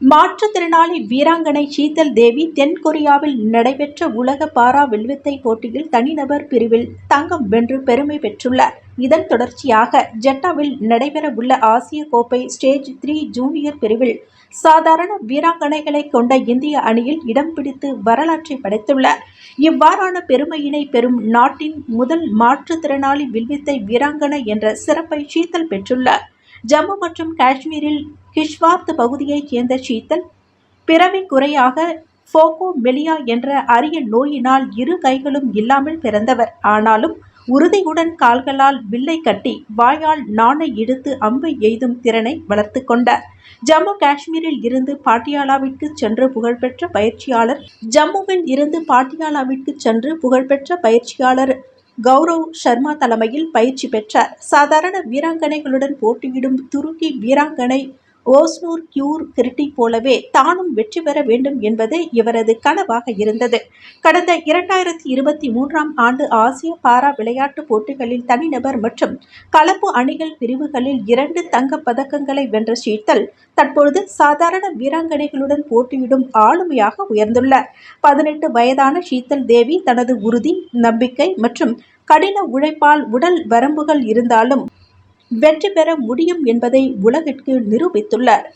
மாற்றுத்திறனாளி வீராங்கனை சீதல் தேவி தென்கொரியாவில் நடைபெற்ற உலக பாரா வில்வித்தை போட்டியில் தனிநபர் பிரிவில் தங்கம் வென்று பெருமை பெற்றுள்ளார். இதன் தொடர்ச்சியாக ஜெட்டாவில் நடைபெறவுள்ள ஆசிய கோப்பை ஸ்டேஜ் த்ரீ ஜூனியர் பிரிவில் சாதாரண வீராங்கனைகளை கொண்ட இந்திய அணியில் இடம் பிடித்து வரலாற்றை படைத்துள்ளார். இவ்வாறான பெருமையினை பெறும் நாட்டின் முதல் மாற்றுத்திறனாளி வில்வித்தை வீராங்கனை என்ற சிறப்பை சீத்தல் பெற்றுள்ளார். ஜம்மு மற்றும் காஷ்மீரில் கிஷ்வார்த் பகுதியைச் சேர்ந்த சீத்தல் பிறவி குறையாக ஃபோகோ மெலியா என்ற அரிய நோயினால் இரு கைகளும் இல்லாமல் பிறந்தவர். ஆனாலும் உறுதியுடன் கால்களால் வில்லை கட்டி வாயால் நாணை இழுத்து அம்பை எய்தும் திறனை வளர்த்து கொண்டார். ஜம்மு காஷ்மீரில் இருந்து பாட்டியாலாவிற்கு சென்று புகழ்பெற்ற பயிற்சியாளர் ஜம்முவில் இருந்து பாட்டியாலாவிற்கு சென்று புகழ்பெற்ற பயிற்சியாளர் கௌரவ் சர்மா தலைமையில் பயிற்சி பெற்றார். சாதாரண வீராங்கனைகளுடன் போட்டியிடும் துருக்கி வீராங்கனை ஓஸ்னூர் கியூர் கிரிட்டி போலவே தானும் வெற்றி பெற வேண்டும் என்பது இவரது கனவாக இருந்தது. கடந்த இரண்டாயிரத்தி இருபத்தி மூன்றாம் ஆண்டு ஆசிய பாரா விளையாட்டுப் போட்டிகளில் தனிநபர் மற்றும் கலப்பு அணிகள் பிரிவுகளில் இரண்டு தங்கப் பதக்கங்களை வென்ற சீத்தல் தற்பொழுது சாதாரண வீராங்கனைகளுடன் போட்டியிடும் ஆளுமையாக உயர்ந்துள்ளார். பதினெட்டு வயதான சீத்தல் தேவி தனது உறுதி நம்பிக்கை மற்றும் கடின உழைப்பால் உடல் வரம்புகள் இருந்தாலும் வெற்றி பெற முடியும் என்பதை உலகிற்கு நிரூபித்துள்ளார்.